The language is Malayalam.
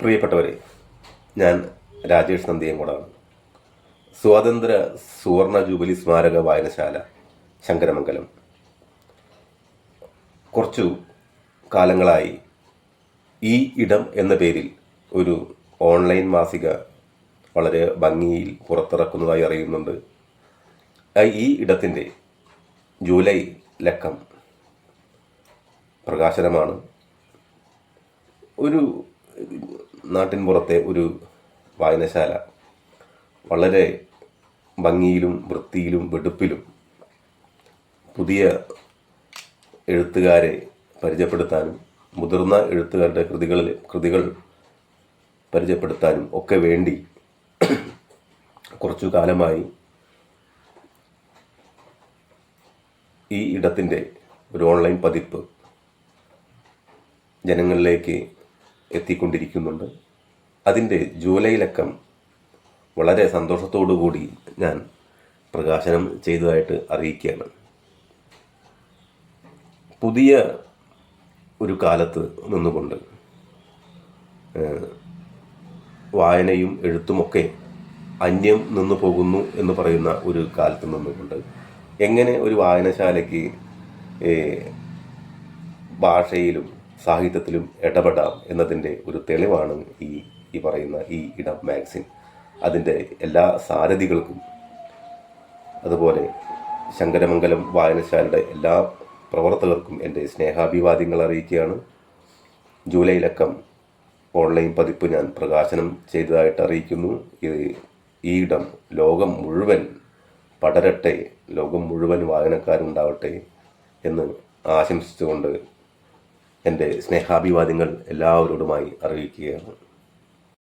പ്രിയപ്പെട്ടവരെ ഞാൻ രാജേഷ് നന്ദിയങ്കോടാണ്. സ്വാതന്ത്ര്യ സുവർണ ജൂബിലി സ്മാരക വായനശാല ശങ്കരമംഗലം. കുറച്ചു കാലങ്ങളായി ഈ ഇടം എന്ന പേരിൽ ഒരു ഓൺലൈൻ മാസിക വളരെ ഭംഗിയിൽ പുറത്തിറക്കുന്നതായി അറിയുന്നുണ്ട്. ഈ ഇടത്തിന്റെ ജൂലൈ ലക്കം പ്രകാശനമാണ്. ഒരു നാട്ടിൻ പുറത്തെ ഒരു വായനശാല. വളരെ ഭംഗിയിലും വൃത്തിയിലും വെടുപ്പിലും പുതിയ എഴുത്തുകാരെ പരിചയപ്പെടുത്താനും മുതിർന്ന എഴുത്തുകാരുടെ കൃതികളിൽ കൃതികൾ പരിചയപ്പെടുത്താനും ഒക്കെ വേണ്ടി കുറച്ചു കാലമായി ഈ ഇടത്തിന്റെ ഒരു ഓൺലൈൻ പതിപ്പ് ജനങ്ങളിലേക്ക് എത്തിക്കൊണ്ടിരിക്കുന്നുണ്ട്. അതിന്റെ ജൂലൈ ലക്കം വളരെ സന്തോഷത്തോടു കൂടി ഞാൻ പ്രകാശനം ചെയ്തതായിട്ട് അറിയിക്കുകയാണ്. പുതിയ ഒരു കാലത്ത് നിന്നുകൊണ്ട് വായനയും എഴുത്തുമൊക്കെ അന്യം നിന്നു പോകുന്നു എന്ന് പറയുന്ന ഒരു കാലത്ത് നിന്നുകൊണ്ട് എങ്ങനെ ഒരു വായനശാലയ്ക്ക് ഭാഷയിലും സാഹിത്യത്തിലും ഇടപെടാം എന്നതിന്റെ ഒരു തെളിവാണ് ഈ ഈ പറയുന്ന ഈ ഇടം മാഗസിൻ. അതിന്റെ എല്ലാ സാരഥികൾക്കും അതുപോലെ ശങ്കരമംഗലം വായനശാലയുടെ എല്ലാ പ്രവർത്തകർക്കും എന്റെ സ്നേഹാഭിവാദ്യങ്ങൾ അറിയിക്കുകയാണ്. ജൂലൈയിലക്കം ലക്കം ഓൺലൈൻ പതിപ്പ് ഞാൻ പ്രകാശനം ചെയ്തതായിട്ട് അറിയിക്കുന്നു. ഇത് ഈ ഇടം ലോകം മുഴുവൻ പടരട്ടെ ലോകം മുഴുവൻ വായനക്കാരുണ്ടാവട്ടെ എന്ന് ആശംസിച്ചുകൊണ്ട് എന്റെ സ്നേഹാഭിവാദ്യങ്ങൾ എല്ലാവരോടുമായി അറിയിക്കുകയാണ്.